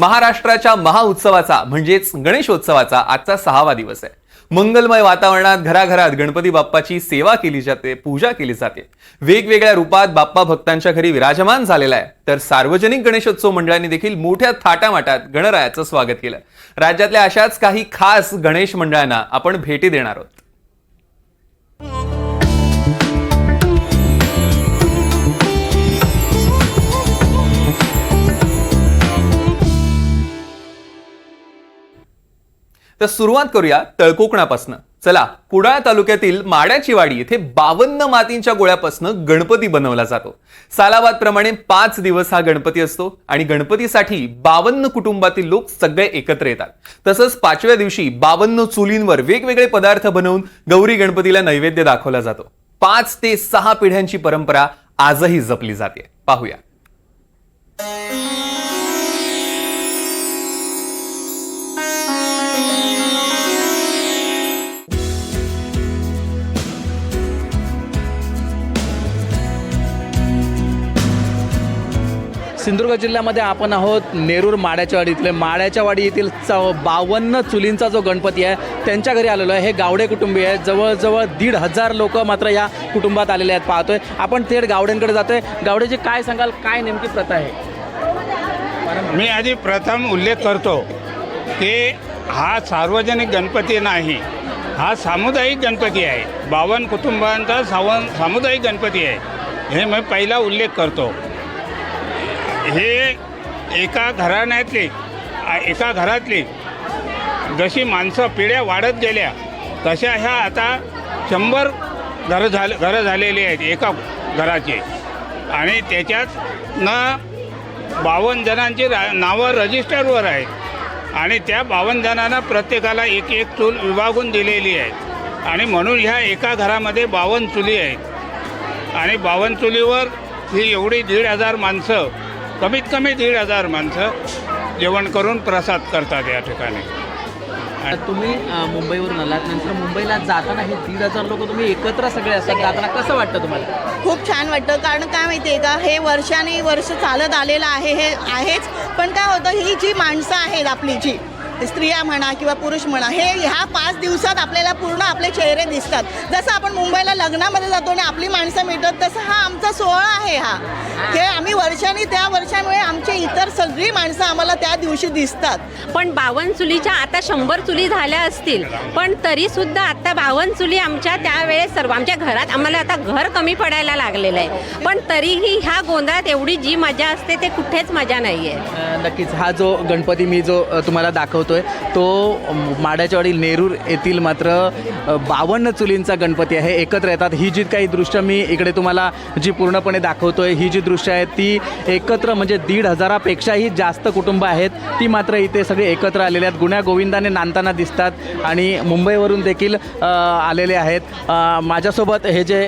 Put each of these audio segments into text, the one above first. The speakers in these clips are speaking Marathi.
महाराष्ट्राच्या महाउत्सवाचा म्हणजेच गणेशोत्सवाचा आजचा सहावा दिवस आहे. मंगलमय वातावरणात घराघरात गणपती बाप्पाची सेवा केली जाते पूजा केली जाते. वेगवेगळ्या रूपात बाप्पा भक्तांच्या घरी विराजमान झालेला आहे. तर सार्वजनिक गणेशोत्सव मंडळांनी देखील मोठ्या थाटामाटात गणरायाचं स्वागत केलं. राज्यातल्या अशाच काही खास गणेश मंडळांना आपण भेटी देणार आहोत. तर सुरुवात करूया तळकोकणापासनं. चला कुडाळ तालुक्यातील माड्याची वाडी येथे बावन्न मातींच्या गोळ्यापासून गणपती बनवला जातो. सालाबाद प्रमाणे पाच दिवस हा गणपती असतो आणि गणपतीसाठी बावन्न कुटुंबातील लोक सगळे एकत्र येतात. तसंच पाचव्या दिवशी बावन्न चुलींवर वेगवेगळे पदार्थ बनवून गौरी गणपतीला नैवेद्य दाखवला जातो. पाच ते सहा पिढ्यांची परंपरा आजही जपली जाते. पाहूया. सिंधुदुर्ग जिल्ह्यामध्ये आपण आहोत नेरूर माड्याच्या वाडीतले माड्याच्या वाडी येथील चौ बावन्न चुलींचा जो गणपती आहे त्यांच्या घरी आलेलो आहे. हे गावडे कुटुंबीय आहे जवळजवळ दीड हजार लोक मात्र या कुटुंबात आलेले आहेत पाहतोय. आपण थेट गावड्यांकडे जातोय. गावड्याची काय सांगाल? काय नेमकी प्रथा आहे? मी आधी प्रथम उल्लेख करतो की हा सार्वजनिक गणपती नाही. हा सामुदायिक गणपती आहे. बावन्न कुटुंबांचा सावन सामुदायिक गणपती आहे. हे मी पहिला उल्लेख करतो. हे एका घराण्यातली एका घरातली जशी माणसं पिढ्या वाढत गेल्या तशा ह्या आता शंभर घरं झाले घरं झालेली आहेत एका घराचे. आणि त्याच्यात न बावन्न जणांची रा नावं रजिस्टरवर आहेत. आणि त्या बावन्न जणांना प्रत्येकाला एक एक चूल विभागून दिलेली आहे आणि म्हणून ह्या एका घरामध्ये बावन्न चुली आहेत. आणि बावन्न चुलीवर ही एवढी दीड हजार माणसं कमीत कमी दीड हजार माणसं जेवण करून प्रसाद करतात या ठिकाणी. तुम्ही मुंबईवरून आलात नंतर मुंबईला जाताना हे दीड हजार लोक तुम्ही एकत्र सगळे असतात. जाताना कसं वाटतं तुम्हाला? खूप छान वाटतं. कारण काय माहिती आहे का हे वर्षाने वर्ष चालत आलेलं आहे हे आहेच. पण काय होतं ही जी माणसं आहेत आपली जी स्त्रिया म्हणा किंवा पुरुष म्हणा हे ह्या पाच दिवसात आपल्याला पूर्ण आपले चेहरे दिसतात. जसं आपण मुंबईला लग्नामध्ये जातो आणि आपली माणसं मिळतात तसं हा आमचा सोहळा आहे हा. हे आम्ही वर्षांनी त्या वर्षामुळे आमची इतर सगळी माणसं आम्हाला त्या दिवशी दिसतात. पण बावन्न चुलीच्या आता शंभर चुली झाल्या असतील पण तरी सुद्धा आता बावन्न चुली आमच्या त्यावेळेस सर्व आमच्या घरात आम्हाला आता घर कमी पडायला लागलेलं आहे. पण तरीही ह्या गोंधळात एवढी जी मजा असते ते कुठेच मजा नाही आहे नक्कीच. हा जो गणपती मी जो अ, तुम्हाला आहे तो माड्याच्यावाडी नेरूर येथील मात्र बावन्न चुलींचा गणपती आहे. एकत्र येतात. ही जी काही दृश्य मी इकडे तुम्हाला जी पूर्णपणे दाखवतो आहे ही जी दृश्य आहेत ती एकत्र म्हणजे दीड हजारापेक्षाही जास्त कुटुंब आहेत. ती मात्र इथे सगळे एकत्र आलेले आहेत. गुण्या गोविंदाने नांदताना दिसतात आणि मुंबईवरून देखील आलेले आहेत. माझ्यासोबत हे जे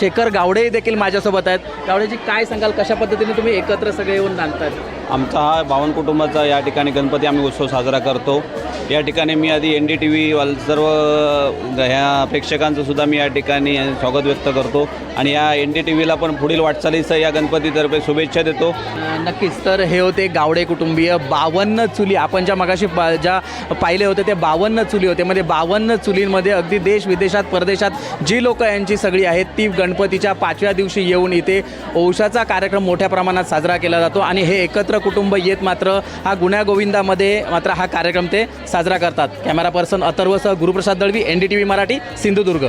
शेखर गावडे देखील माझ्यासोबत आहेत. गावडेजी काय सांगाल? कशा पद्धतीने तुम्ही एकत्र सगळे येऊन नांदतात आमचा हा बावन कुटुंबाचा या ठिकाणी गणपती आम्ही उत्सव साजरा करतो. या ठिकाणी मी आधी एन डी टी व्ही वाल सर्व ह्या प्रेक्षकांचं सुद्धा मी या ठिकाणी स्वागत व्यक्त करतो. आणि या एन डी टी व्हीला पण पुढील वाटचालीचं या गणपतीतर्फे शुभेच्छा देतो. नक्कीच. तर हे होते गावडे कुटुंबीय बावन्न चुली. आपण ज्या मगाशी पा ज्या पाहिले होते ते बावन्न चुली होते. म्हणजे बावन्न चुलींमध्ये अगदी देश विदेशात परदेशात जी लोक यांची सगळी आहेत ती गणपतीच्या पाचव्या दिवशी येऊन इथे औषाचा कार्यक्रम मोठ्या प्रमाणात साजरा केला जातो. आणि हे एकत्र एकत्र कुटुंब येत मात्र हा गुण्यागोविंदामध्ये मात्र हा कार्यक्रम ते साजरा करतात. Camera person अथर्वसह Guruprasad Dalvi N D T V Marathi Sindhudurg.